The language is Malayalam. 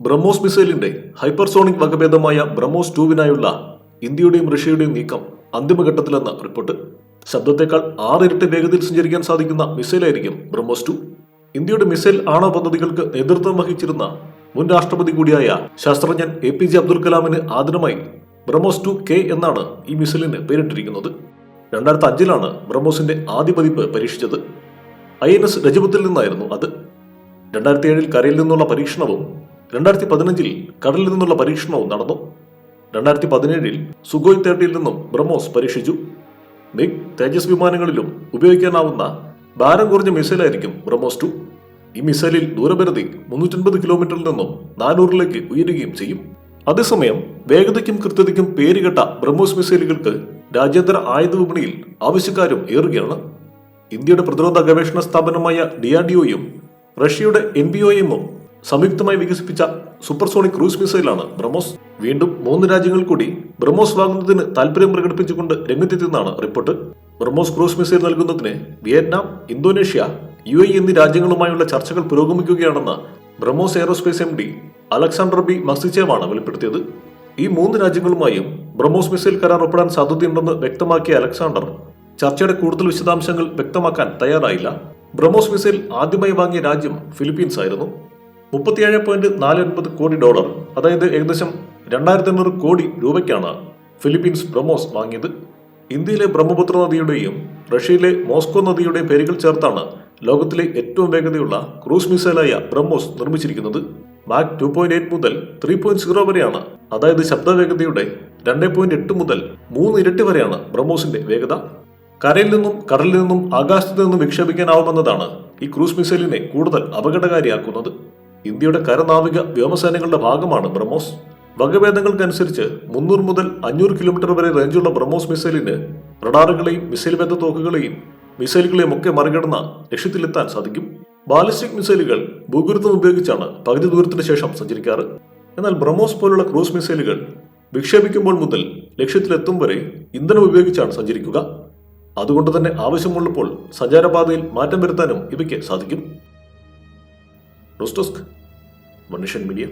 ബ്രഹ്മോസ് മിസൈലിന്റെ ഹൈപ്പർസോണിക് വകഭേദമായ ബ്രഹ്മോസ് ടൂവിനായുള്ള ഇന്ത്യയുടെയും റഷ്യയുടെയും നീക്കം അന്തിമഘട്ടത്തിലെന്ന റിപ്പോർട്ട്. ശബ്ദത്തെക്കാൾ ആറിരട്ടി വേഗതയിൽ സഞ്ചരിക്കാൻ സാധിക്കുന്ന മിസൈലായിരിക്കും ബ്രഹ്മോസ് ടു. ഇന്ത്യയുടെ മിസൈൽ ആണവ പദ്ധതികൾക്ക് നേതൃത്വം വഹിച്ചിരുന്ന മുൻ രാഷ്ട്രപതി കൂടിയായ ശാസ്ത്രജ്ഞൻ എ പി ജെ അബ്ദുൽ കലാമിന് ആദരമായി ബ്രഹ്മോസ് ടു കെ എന്നാണ് ഈ മിസൈലിന് പേരിട്ടിരിക്കുന്നത്. രണ്ടായിരത്തി അഞ്ചിലാണ് ബ്രഹ്മോസിന്റെ ആദ്യ പതിപ്പ് പരീക്ഷിച്ചത്. ഐ എൻ എസ് രജപത്തിൽ നിന്നായിരുന്നു അത്. രണ്ടായിരത്തി ഏഴിൽ കരയിൽ നിന്നുള്ള പരീക്ഷണവും രണ്ടായിരത്തി പതിനഞ്ചിൽ കടലിൽ നിന്നുള്ള പരീക്ഷണവും നടന്നു. രണ്ടായിരത്തി പതിനേഴിൽ സുഗോയ് തേർട്ടിയിൽ നിന്നും ബ്രഹ്മോസ് പരീക്ഷിച്ചു. മിഗ് തേജസ് വിമാനങ്ങളിലും ഉപയോഗിക്കാനാവുന്ന ഭാരം കുറഞ്ഞ മിസൈലായിരിക്കും ബ്രഹ്മോസ് ടു. ഈ മിസൈലിൽ ദൂരപരിധി മുന്നൂറ്റൻപത് കിലോമീറ്ററിൽ നിന്നും നാനൂറിലേക്ക് ഉയരുകയും ചെയ്യും. അതേസമയം വേഗതയ്ക്കും കൃത്യതയ്ക്കും പേരുകെട്ട ബ്രഹ്മോസ് മിസൈലുകൾക്ക് രാജ്യാന്തര ആയുധ വിപണിയിൽ ആവശ്യക്കാരും ഏറുകയാണ്. ഇന്ത്യയുടെ പ്രതിരോധ ഗവേഷണ സ്ഥാപനമായ ഡിആർഡിഒയും റഷ്യയുടെ എൻ ബി ഒയും സംയുക്തമായി വികസിപ്പിച്ച സൂപ്പർസോണിക് ക്രൂസ് മിസൈലാണ് ബ്രഹ്മോസ്. വീണ്ടും മൂന്ന് രാജ്യങ്ങൾ കൂടി ബ്രഹ്മോസ് വാങ്ങുന്നതിന് താല്പര്യം പ്രകടിപ്പിച്ചുകൊണ്ട് രംഗത്തെത്തിയെന്നാണ് റിപ്പോർട്ട്. ബ്രഹ്മോസ് ക്രൂസ് മിസൈൽ നൽകുന്നതിന് വിയറ്റ്നാം ഇന്തോനേഷ്യ യു എ എന്നീ രാജ്യങ്ങളുമായുള്ള ചർച്ചകൾ പുരോഗമിക്കുകയാണെന്ന് BrahMos aerospace M D Alexander B മസിച്ചേവാണ് വെളിപ്പെടുത്തിയത്. ഈ മൂന്ന് രാജ്യങ്ങളുമായും ബ്രഹ്മോസ് മിസൈൽ കരാർ ഒപ്പിടാൻ സാധ്യതയുണ്ടെന്ന് വ്യക്തമാക്കിയ അലക്സാണ്ടർ ചർച്ചയുടെ കൂടുതൽ വിശദാംശങ്ങൾ വ്യക്തമാക്കാൻ തയ്യാറായില്ല. ബ്രഹ്മോസ് മിസൈൽ ആദ്യമായി വാങ്ങിയ രാജ്യം ഫിലിപ്പീൻസ് ആയിരുന്നു മുപ്പത്തിയേഴ് പോയിന്റ് നാല് ഒൻപത് കോടി ഡോളർ. അതായത് ഏകദേശം രണ്ടായിരത്തി അഞ്ഞൂറ് കോടി രൂപയ്ക്കാണ് ഫിലിപ്പീൻസ് ബ്രഹ്മോസ് വാങ്ങിയത്. ഇന്ത്യയിലെ ബ്രഹ്മപുത്ര നദിയുടെയും റഷ്യയിലെ മോസ്കോ നദിയുടെയും പേരുകൾ ചേർത്താണ് ലോകത്തിലെ ഏറ്റവും വേഗതയുള്ള ക്രൂസ് മിസൈലായ ബ്രഹ്മോസ് നിർമ്മിച്ചിരിക്കുന്നത്. മാക് ടു പോയിന്റ് എയ്റ്റ് മുതൽ ത്രീ പോയിന്റ് സീറോ വരെയാണ്. അതായത് ശബ്ദവേഗതയുടെ രണ്ട് പോയിന്റ് എട്ട് മുതൽ മൂന്ന് ഇരട്ടി വരെയാണ് ബ്രഹ്മോസിന്റെ വേഗത. കരയിൽ നിന്നും കടലിൽ നിന്നും ആകാശത്ത് നിന്നും വിക്ഷേപിക്കാനാവുമെന്നതാണ് ഈ ക്രൂസ് മിസൈലിനെ കൂടുതൽ അപകടകാരിയാക്കുന്നത്. ഇന്ത്യയുടെ കരനാവിക വ്യോമസേനകളുടെ ഭാഗമാണ് ബ്രഹ്മോസ്. വകഭേദങ്ങൾക്കനുസരിച്ച് മുന്നൂറ് മുതൽ അഞ്ഞൂറ് കിലോമീറ്റർ വരെ റേഞ്ചുള്ള ബ്രഹ്മോസ് മിസൈലിന് റഡാറുകളെയും മിസൈൽ ബന്ധ തോക്കുകളെയും മിസൈലുകളെയും ഒക്കെ മറികടന്ന ലക്ഷ്യത്തിലെത്താൻ സാധിക്കും. ബാലിസ്റ്റിക് മിസൈലുകൾ ഭൂഗുരുത്വം ഉപയോഗിച്ചാണ് പകുതി ദൂരത്തിന് ശേഷം സഞ്ചരിക്കാറ്. എന്നാൽ ബ്രഹ്മോസ് പോലുള്ള ക്രൂസ് മിസൈലുകൾ വിക്ഷേപിക്കുമ്പോൾ മുതൽ ലക്ഷ്യത്തിലെത്തും വരെ ഇന്ധനം ഉപയോഗിച്ചാണ് സഞ്ചരിക്കുക. അതുകൊണ്ട് തന്നെ ആവശ്യമുള്ളപ്പോൾ സഞ്ചാരപാതയിൽ മാറ്റം വരുത്താനും ഇവയ്ക്ക് സാധിക്കും. रोस्टोस्क वनेशन मीडिया।